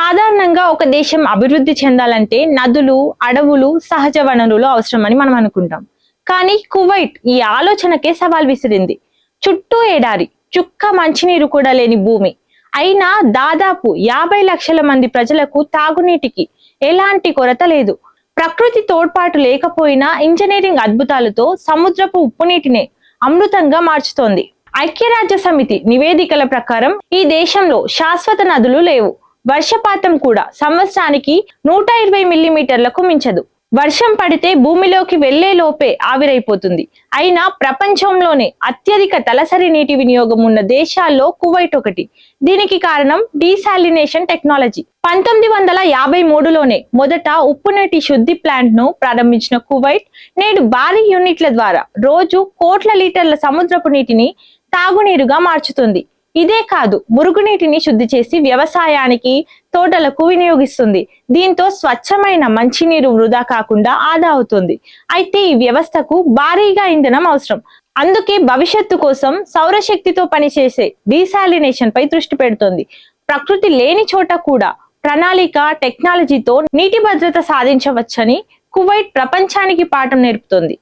సాధారణంగా ఒక దేశం అభివృద్ధి చెందాలంటే నదులు అడవులు సహజ వనరులు అవసరమని మనం అనుకుంటాం. కానీ కువైట్ ఈ ఆలోచనకే సవాల్ విసిరింది. చుట్టూ ఎడారి చుక్క మంచినీరు కూడా లేని భూమి. అయినా దాదాపు యాభై లక్షల మంది ప్రజలకు తాగునీటికి ఎలాంటి కొరత లేదు. ప్రకృతి తోడ్పాటు లేకపోయినా ఇంజనీరింగ్ అద్భుతాలతో సముద్రపు ఉప్పునీటినే అమృతంగా మార్చుతోంది. ఐక్యరాజ్య సమితి నివేదికల ప్రకారం ఈ దేశంలో శాశ్వత నదులు లేవు. వర్షపాతం కూడా సంవత్సరానికి నూట ఇరవై మిల్లీమీటర్లకు మించదు. వర్షం పడితే భూమిలోకి వెళ్ళే లోపే ఆవిరైపోతుంది. అయినా ప్రపంచంలోనే అత్యధిక తలసరి నీటి వినియోగం ఉన్న దేశాల్లో కువైట్ ఒకటి. దీనికి కారణం డీసాలినేషన్ టెక్నాలజీ. పంతొమ్మిది వందల యాభై మూడులోనే మొదట ఉప్పు నీటి శుద్ధి ప్లాంట్ను ప్రారంభించిన కువైట్ నేడు భారీ యూనిట్ల ద్వారా రోజు కోట్ల లీటర్ల సముద్రపు నీటిని తాగునీరుగా మార్చుతుంది. ఇదే కాదు మురుగునీటిని శుద్ధి చేసి వ్యవసాయానికి తోటలకు వినియోగిస్తుంది. దీంతో స్వచ్ఛమైన మంచినీరు వృధా కాకుండా ఆదా అవుతుంది. అయితే ఈ వ్యవస్థకు భారీగా ఇంధనం అవసరం. అందుకే భవిష్యత్తు కోసం సౌరశక్తితో పనిచేసే డీసాలినేషన్ పై దృష్టి పెడుతోంది. ప్రకృతి లేని చోట కూడా ప్రణాళిక టెక్నాలజీతో నీటి భద్రత సాధించవచ్చని కువైట్ ప్రపంచానికి పాఠం నేర్పుతోంది.